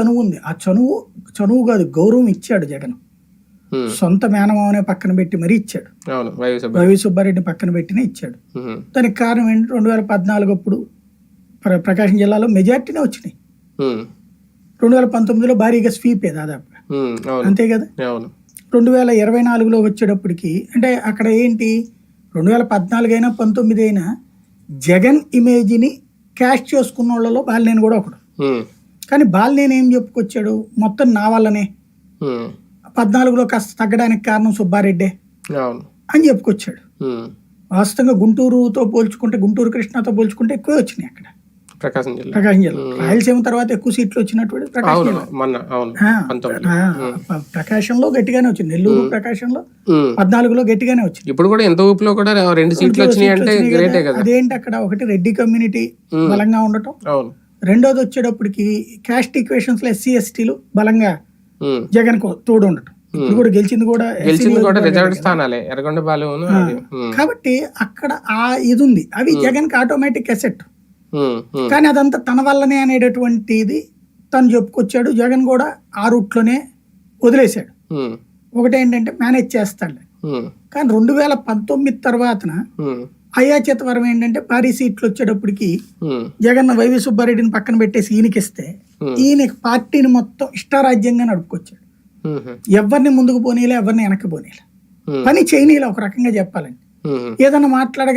చనువు ఉంది. ఆ చనువు చనువు కాదు గౌరవం ఇచ్చాడు జగన్. సొంత మేనమావనే పక్కన పెట్టి మరీ ఇచ్చాడు. రవి సుబ్బారెడ్డి పక్కన పెట్టినే ఇచ్చాడు. దానికి కారణం ఏంటి? రెండు వేల పద్నాలుగు అప్పుడు ప్ర- ప్రకాశం జిల్లాలో మెజార్టీనే వచ్చినాయి. రెండు వేల పంతొమ్మిదిలో భారీగా స్వీపే దాదాపుగా. అంతే కదా? రెండు వేల ఇరవై నాలుగులో వచ్చేటప్పటికి అంటే అక్కడ ఏంటి? రెండు వేల పద్నాలుగు అయినా పంతొమ్మిది అయినా జగన్ ఇమేజ్ని క్యాష్ చేసుకున్న వాళ్ళలో బాలినేని కూడా ఒకడు. కానీ బాలినేని ఏం చెప్పుకొచ్చాడు? మొత్తం నా వల్లనే. పద్నాలుగులో కాస్త తగ్గడానికి కారణం సుబ్బారెడ్డే అని చెప్పుకొచ్చాడు. వాస్తవంగా గుంటూరుతో పోల్చుకుంటే గుంటూరు కృష్ణతో పోల్చుకుంటే ఎక్కువే వచ్చినాయి అక్కడ. ప్రకాశం జిల్లా. ప్రకాశం జిల్లా. రాయలసీమ తర్వాత ఎక్కువ సీట్లు వచ్చినటువంటి ప్రకాశం ప్రకాశంలో గట్టిగానే వచ్చింది. నెల్లూరు ప్రకాశంలో పద్నాలుగులో గట్టిగానే వచ్చింది. ఇప్పుడు కూడా ఎంత ఊపిలో కూడా రెండు సీట్లు వచ్చినాయి అంటే అదేంటి అక్కడ? ఒకటి రెడ్డి కమ్యూనిటీ బలంగా ఉండటం. రెండోది వచ్చేటప్పటికి క్యాస్ట్ ఈక్వేషన్స్లో ఎస్సీ ఎస్టీలు బలంగా జగన్కు తోడు ఉండటం ఇప్పుడు కూడా గెలిచింది కూడా గెలిచింది. స్థానాలే కాబట్టి అక్కడ ఆ ఇది ఉంది. అవి జగన్కి ఆటోమేటిక్ అసెట్ కానీ అదంతా తన వల్లనే అనేటటువంటిది తను చెప్పుకొచ్చాడు. జగన్ కూడా ఆ రూట్లోనే వదిలేశాడు. ఉమ్, ఒకటి ఏంటంటే మేనేజ్ చేస్తాడు కానీ రెండు వేల పంతొమ్మిది తర్వాతన అయాచితవరం ఏంటంటే భారీ సీట్లు వచ్చేటప్పటికి జగన్ వైవి సుబ్బారెడ్డిని పక్కన పెట్టేసి ఈయనకిస్తే. ఈయన పార్టీని మొత్తం ఇష్టారాజ్యంగా నడుపుకొచ్చాడు. ఎవరిని ముందుకు పోనీలే ఎవరిని వెనక్కి పోనీలే. పని చేయనీలే ఒక రకంగా చెప్పాలండి ఏదన్నా మాట్లాడగా